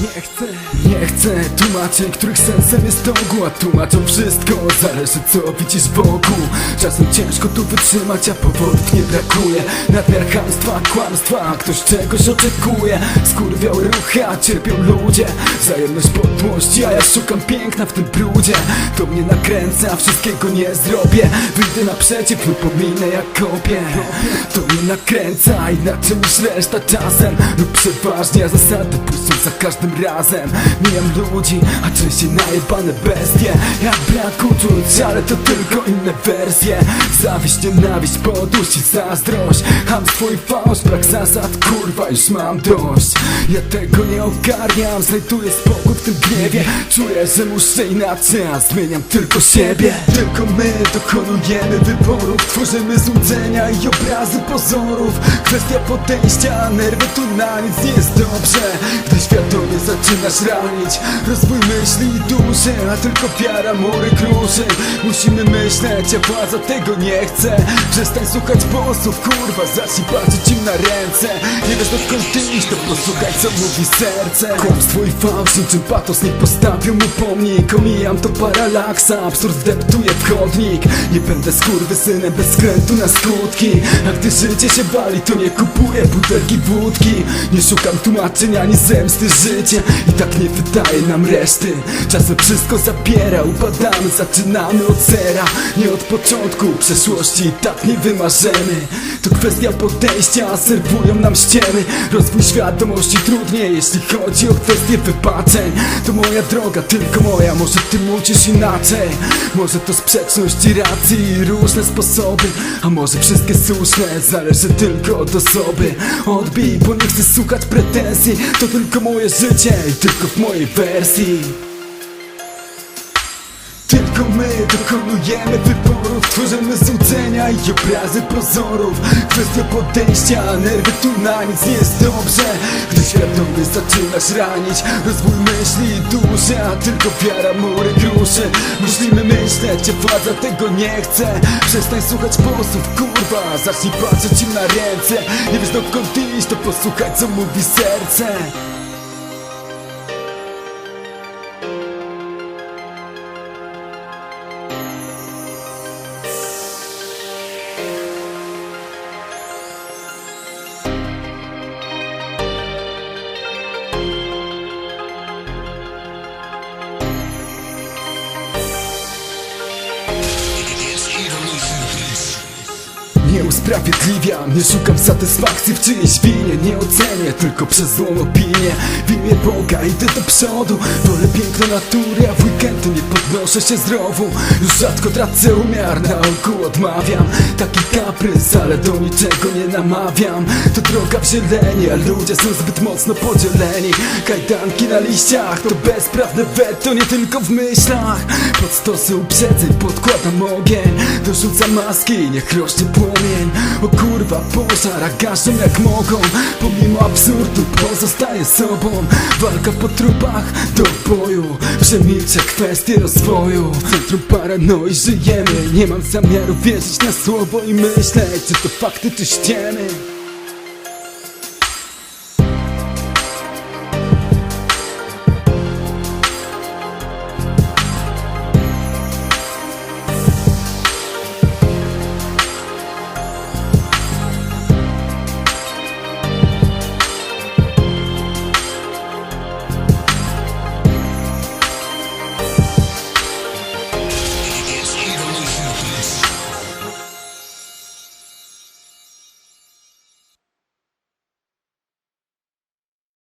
Nie chcę, nie chcę tłumaczeń, których sensem jest ogół A tłumaczą wszystko, zależy co widzisz wokół Czasem ciężko tu wytrzymać, a powodów nie brakuje. Nadmiar chamstwa, kłamstwa, ktoś czegoś oczekuje. Skurwiałe ruchy, a cierpią ludzie. Wzajemność podłości, a ja szukam piękna w tym brudzie. To mnie nakręca, wszystkiego nie zrobię. Wyjdę naprzeciw lub pominę jak kopię. To mnie nakręca, inaczej niż reszta czasem. Lub przeważnie, a zasady puszczą za każdym razem. Mijam ludzi, a częściej najebane bestie. Jak brak uczuć, ale to tylko inne wersje. Zawiść, nienawiść, podłość i zazdrość. Hamstwo i fałsz, brak zasad, kurwa już mam dość. Ja tego nie ogarniam, znajduję spokój tym gniewie. Czuję, że muszę inaczej, a zmieniam tylko siebie. Tylko my dokonujemy wyborów Tworzymy złudzenia i obrazy pozorów. Kwestia podejścia, nerwy tu na nic nie jest dobrze. Gdy świadomie zaczynasz ranić Rozwój myśli i duszy, a tylko wiara mury kruszy. Musimy myśleć, a władza tego nie chce. Przestań słuchać bossów, kurwa, zacznij patrzeć im na ręce. Nie wiesz dokąd ty iść, to posłuchaj co mówi serce. Kłamstwo i fałsz, patos, niech postawią mu pomnik. Omijam to paralaksa, absurd deptuje w chodnik. Nie będę skurwysynem bez względu na skutki. A gdy życie się wali, to nie kupuję butelki wódki. Nie szukam tłumaczeń ani zemsty życie I tak nie wydaje nam reszty. Czasem wszystko zabiera, upadamy, zaczynamy od zera. Nie od początku, przeszłości tak nie wymarzymy. To kwestia podejścia, serwują nam ściemy. Rozwój świadomości trudniej, jeśli chodzi o kwestie wypaczeń To moja droga, tylko moja, może ty musisz inaczej. Może to sprzeczność i racji różne sposoby. A może wszystkie słuszne, zależy tylko od osoby. Odbij, bo nie chcę słuchać pretensji. To tylko moje życie i tylko w mojej wersji. Tylko my dokonujemy wyborów Tworzymy złudzenia i obrazy pozorów Kwestia podejścia, nerwy tu na nic nie jest dobrze Gdy świadomie zaczynasz ranić. Rozwój myśli i duszy, a tylko wiara mury kruszy Myślimy myśleć, a władza tego nie chce. Przestań słuchać posłów, kurwa. Zacznij patrzeć im na ręce. Nie wiesz dokąd iść, to posłuchaj co mówi serce usprawiedliwiam, nie szukam satysfakcji w czyjejś winie. Nie ocenię, tylko przez złą opinię. W imię Boga idę do przodu. Wolę piękno natury, a w weekendy nie podnoszę się z rowu Już rzadko tracę umiar, na ogół odmawiam. Taki kaprys, ale do niczego nie namawiam. To droga w zieleni, a ludzie są zbyt mocno podzieleni. Kajdanki na liściach, to bezprawne weto, nie tylko w myślach. Pod stosy uprzedzeń podkładam ogień Dorzucam maski, niech rośnie płomień O kurwa, pożar, a gaszą jak mogą. Pomimo absurdu pozostaję sobą. Walka po trupach do boju. Przemilczę kwestie rozwoju. W centrum paranoi żyjemy. Nie mam zamiaru wierzyć na słowo i myśleć Czy to fakty, czy ściemy